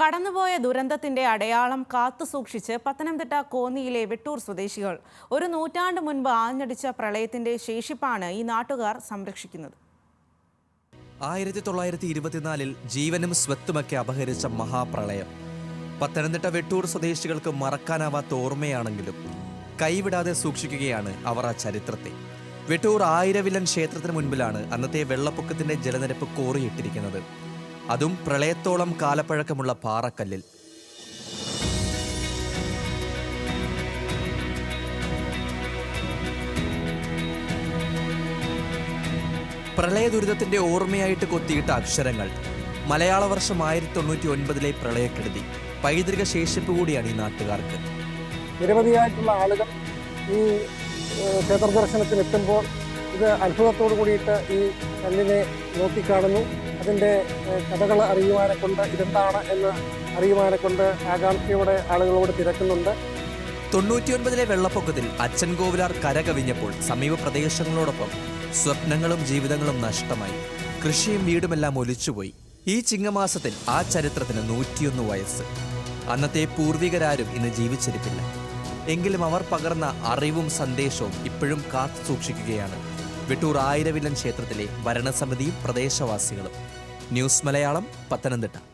കടന്നുപോയ ദുരന്തത്തിന്റെ അടയാളം കാത്തു സൂക്ഷിച്ച് പത്തനംതിട്ട കോന്നിയിലെ വെട്ടൂർ സ്വദേശികൾ ഒരു നൂറ്റാണ്ട് മുൻപ് ആഞ്ഞടിച്ച പ്രളയത്തിന്റെ ശേഷിപ്പാണ് ഈ നാട്ടുകാർ സംരക്ഷിക്കുന്നത്. ആയിരത്തി തൊള്ളായിരത്തി ഇരുപത്തിനാലിൽ ജീവനും സ്വത്തുമൊക്കെ അപഹരിച്ച മഹാപ്രളയം. പത്തനംതിട്ട വെട്ടൂർ സ്വദേശികൾക്ക് മറക്കാനാവാത്ത ഓർമ്മയാണെങ്കിലും കൈവിടാതെ സൂക്ഷിക്കുകയാണ് അവർ ആ ചരിത്രത്തെ. വെട്ടൂർ ആയിരവിലൻ ക്ഷേത്രത്തിന് മുൻപിലാണ് അന്നത്തെ വെള്ളപ്പൊക്കത്തിന്റെ ജലനിരപ്പ് കോറിയിട്ടിരിക്കുന്നത്. അതും പ്രളയത്തോളം കാലപ്പഴക്കമുള്ള പാറക്കല്ലിൽ. പ്രളയ ദുരിതത്തിന്റെ ഓർമ്മയായിട്ട് കൊത്തിയിട്ട അക്ഷരങ്ങൾ. മലയാള വർഷം ആയിരത്തി തൊണ്ണൂറ്റി ഒൻപതിലെ പ്രളയക്കെടുതി. പൈതൃക ശേഷിപ്പ് കൂടിയാണ് ഈ നാട്ടുകാർക്ക്. നിരവധിയായിട്ടുള്ള ആളുകൾ ഈ ക്ഷേത്ര ദർശനത്തിന് എത്തുമ്പോൾ ഇത് അത്ഭുതത്തോടു കൂടിയിട്ട് ഈ കല്ലിനെ നോക്കിക്കാണുന്നു. അതിന്റെ കഥകൾ അറിയുവാനെ കൊണ്ട് ഇതെന്താണ് എന്ന് അറിയുവാനെ കൊണ്ട് ആകാംക്ഷയോടെ ആളുകളോട് തിരക്കുന്നുണ്ട്. തൊണ്ണൂറ്റിയൊൻപതിലെ വെള്ളപ്പൊക്കത്തിൽ അച്ഛൻ കോവിലാർ കരകവിഞ്ഞപ്പോൾ സമീപ പ്രദേശങ്ങളോടൊപ്പം സ്വപ്നങ്ങളും ജീവിതങ്ങളും നഷ്ടമായി. കൃഷിയും വീടുമെല്ലാം ഒലിച്ചുപോയി. ഈ ചിങ്ങമാസത്തിൽ ആ ചരിത്രത്തിന് നൂറ്റിയൊന്ന് വയസ്സ്. അന്നത്തെ പൂർവികരാരും ഇന്ന് ജീവിച്ചിരിപ്പില്ല. എങ്കിലും അവർ പകർന്ന അറിവും സന്ദേശവും ഇപ്പോഴും കാത്തു സൂക്ഷിക്കുകയാണ്. വെട്ടൂർ ആയിരവില്ലൻ ക്ഷേത്രത്തിലെ ഭരണസമിതിയും പ്രദേശവാസികളും. ന്യൂസ് മലയാളം പത്തനംതിട്ട.